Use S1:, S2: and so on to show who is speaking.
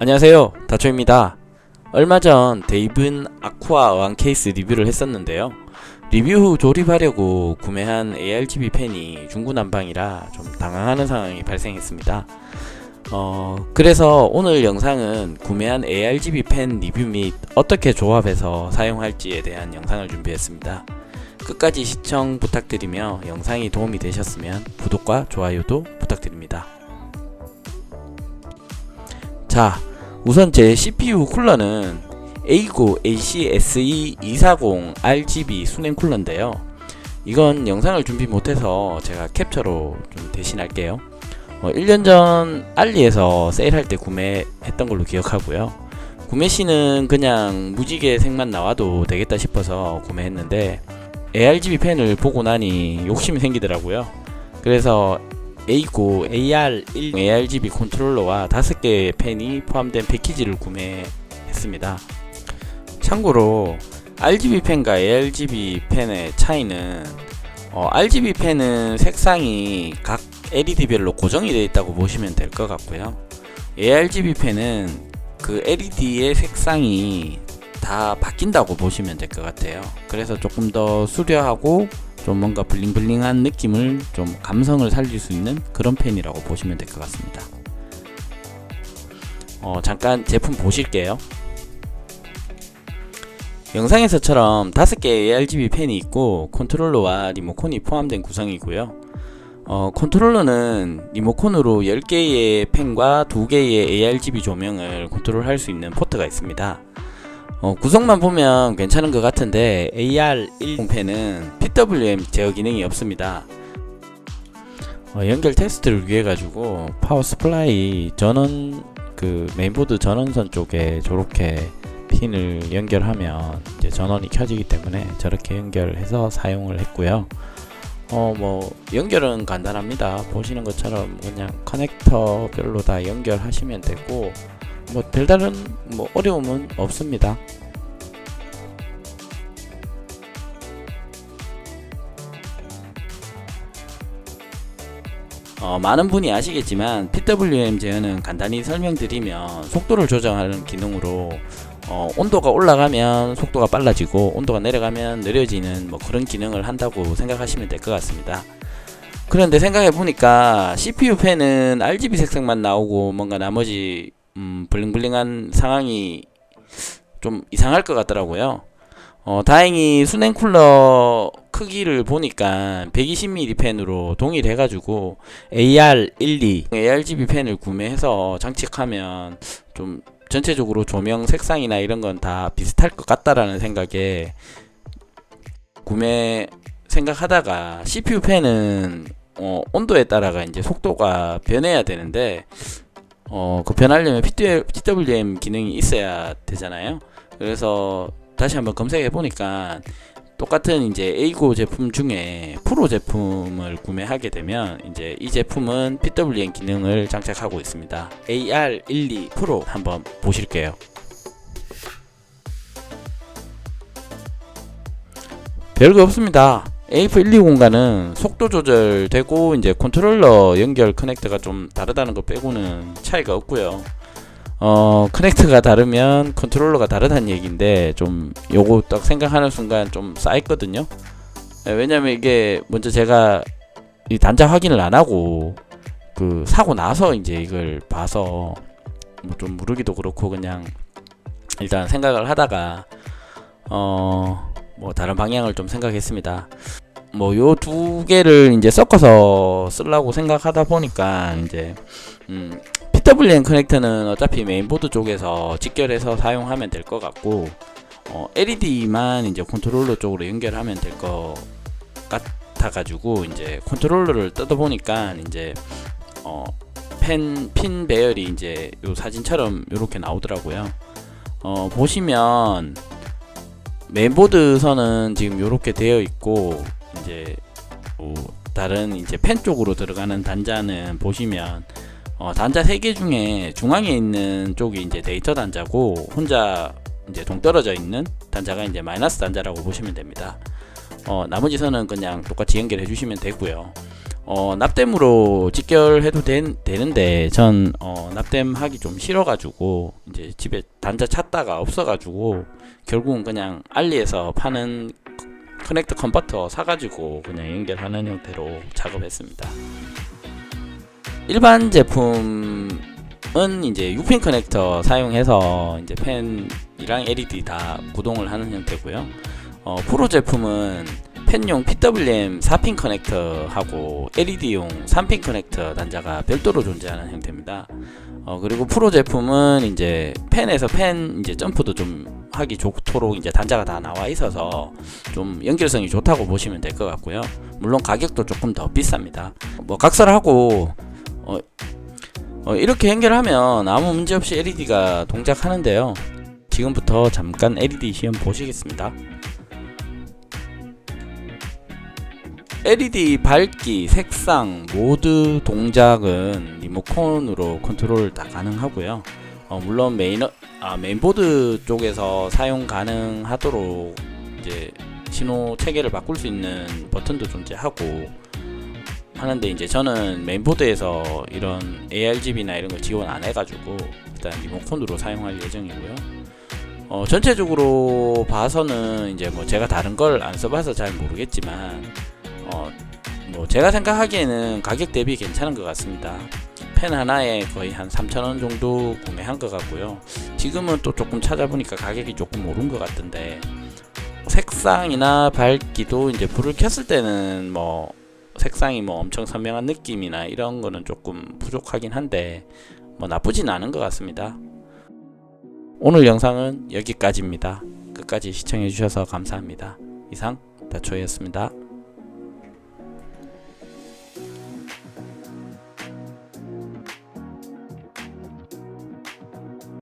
S1: 안녕하세요. 다초입니다. 얼마 전 데이븐 아쿠아 어항 케이스 리뷰를 했었는데요. 리뷰 후 조립하려고 구매한 ARGB 펜이 중구난방이라 좀 당황하는 상황이 발생했습니다. 어, 그래서 오늘 영상은 구매한 ARGB 펜 리뷰 및 어떻게 조합해서 사용할지에 대한 영상을 준비했습니다 끝까지 시청 부탁드리며 영상이 도움이 되셨으면 구독과 좋아요도 부탁드립니다 자, 우선 제 CPU 쿨러는 A9 ACSE240 RGB 수냉 쿨러인데요. 이건 영상을 준비 못해서 제가 캡처로 좀 대신할게요. 어, 1년 전 알리에서 세일할 때 구매했던 걸로 기억하고요. 구매 시는 그냥 무지개 색만 나와도 되겠다 싶어서 구매했는데 ARGB 펜을 보고 나니 욕심이 생기더라고요. 그래서 A9 AR1 ARGB 컨트롤러와 5개의 펜이 포함된 패키지를 구매했습니다. 참고로 RGB 펜과 ARGB 펜의 차이는 어, RGB 펜은 색상이 각 LED별로 고정이 되어 있다고 보시면 될 것 같고요. ARGB 펜은 그 LED의 색상이 다 바뀐다고 보시면 될 것 같아요. 그래서 조금 더 수려하고 좀 뭔가 블링블링한 느낌을 좀 감성을 살릴 수 있는 그런 펜이라고 보시면 될 것 같습니다. 어, 잠깐 제품 보실게요. 영상에서처럼 5개의 RGB 펜이 있고 컨트롤러와 리모컨이 포함된 구성이고요. 어, 컨트롤러는 리모컨으로 10개의 펜과 2개의 ARGB 조명을 컨트롤할 수 있는 포트가 있습니다. 어, 구성만 보면 괜찮은 것 같은데 AR10 펜은 PWM 제어 기능이 없습니다. 어, 연결 테스트를 위해 가지고 파워 스플라이 전원 그 메인보드 전원선 쪽에 저렇게 핀을 연결하면 이제 전원이 켜지기 때문에 저렇게 연결해서 사용을 했고요. 어 뭐 연결은 간단합니다. 보시는 것처럼 그냥 커넥터별로 다 연결하시면 되고 뭐 별다른 뭐 어려움은 없습니다. 어, 많은 분이 아시겠지만 PWM 제어는 간단히 설명드리면 속도를 조정하는 기능으로 어, 온도가 올라가면 속도가 빨라지고 온도가 내려가면 느려지는 뭐 그런 기능을 한다고 생각하시면 될 것 같습니다. 그런데 생각해 보니까 CPU 펜은 RGB 색상만 나오고 뭔가 나머지 음, 블링블링한 상황이 좀 이상할 것 같더라고요. 어, 다행히 수냉 쿨러 크기를 보니까 120mm 펜으로 동일해 가지고 AR12 ARGB 펜을 구매해서 장착하면 좀 전체적으로 조명 색상이나 이런 건 다 비슷할 것 같다라는 생각에 구매 생각하다가 CPU 펜은 어, 온도에 따라가 이제 속도가 변해야 되는데 어, 그 변하려면 PWM 기능이 있어야 되잖아요. 그래서 다시 한번 검색해 보니까 똑같은 이제 A9 제품 중에 프로 제품을 구매하게 되면 이제 이 제품은 PWM 기능을 장착하고 있습니다. AR12 프로 한번 보실게요. 별거 없습니다. AF120과는 속도 조절되고 이제 컨트롤러 연결 커넥터가 좀 다르다는 거 빼고는 차이가 없고요. 어 커넥트가 다르면 컨트롤러가 다르다는 얘기인데 좀 요거 딱 생각하는 순간 좀 쌓였거든요 예, 왜냐면 이게 먼저 제가 이 단자 확인을 안 하고 그 사고 나서 이제 이걸 봐서 뭐좀 무르기도 그렇고 그냥 일단 생각을 하다가 어 뭐 다른 방향을 좀 생각했습니다 뭐 요 두 개를 이제 섞어서 쓰려고 생각하다 보니까 이제 음 PWM 커넥터는 어차피 메인보드 쪽에서 직결해서 사용하면 될 것 같고 어, LED만 이제 컨트롤러 쪽으로 연결하면 될 것 같아가지고 이제 컨트롤러를 뜯어 보니까 이제 어, 펜, 핀 배열이 이제 요 사진처럼 이렇게 나오더라고요. 어, 보시면 메인보드 선은 지금 이렇게 되어 있고 이제 뭐 다른 이제 펜 쪽으로 들어가는 단자는 보시면 어, 단자 3개 중에 중앙에 있는 쪽이 이제 데이터 단자고 혼자 이제 동떨어져 있는 단자가 이제 마이너스 단자라고 보시면 됩니다. 어, 나머지 선은 그냥 똑같이 연결해 주시면 되고요. 어, 납땜으로 직결해도 된, 되는데 전 어, 납땜 하기 좀 싫어가지고 이제 집에 단자 찾다가 없어가지고 결국은 그냥 알리에서 파는 커넥터 컨버터 사가지고 그냥 연결하는 형태로 작업했습니다. 일반 제품은 이제 6핀 커넥터 사용해서 이제 펜이랑 LED 다 구동을 하는 형태고요. 어, 프로 제품은 펜용 PWM 4핀 커넥터하고 LED용 3핀 커넥터 단자가 별도로 존재하는 형태입니다. 어, 그리고 프로 제품은 이제 펜에서 펜 이제 점프도 좀 하기 좋도록 이제 단자가 다 나와 있어서 좀 연결성이 좋다고 보시면 될 것 같고요. 물론 가격도 조금 더 비쌉니다. 뭐 각설하고 어, 어, 이렇게 연결하면 아무 문제 없이 LED가 동작하는데요. 지금부터 잠깐 LED 시험 보시겠습니다. LED 밝기, 색상, 모드 동작은 리모컨으로 컨트롤 다 가능하고요. 어, 물론 메인 아, 메인보드 쪽에서 사용 가능하도록 이제 신호 체계를 바꿀 수 있는 버튼도 존재하고 하는데 이제 저는 메인보드에서 이런 ARGB나 이런 걸 지원 안 해가지고 일단 리모컨으로 사용할 예정이고요. 어, 전체적으로 봐서는 이제 뭐 제가 다른 걸 안 써봐서 잘 모르겠지만 어, 뭐 제가 생각하기에는 가격 대비 괜찮은 것 같습니다. 펜 하나에 거의 한 3,000원 정도 구매한 것 같고요. 지금은 또 조금 찾아보니까 가격이 조금 오른 것 같던데 색상이나 밝기도 이제 불을 켰을 때는 뭐 색상이 뭐 엄청 선명한 느낌이나 이런 거는 조금 부족하긴 한데 뭐 나쁘진 않은 것 같습니다. 오늘 영상은 여기까지입니다. 끝까지 시청해 주셔서 감사합니다. 이상 다초였습니다.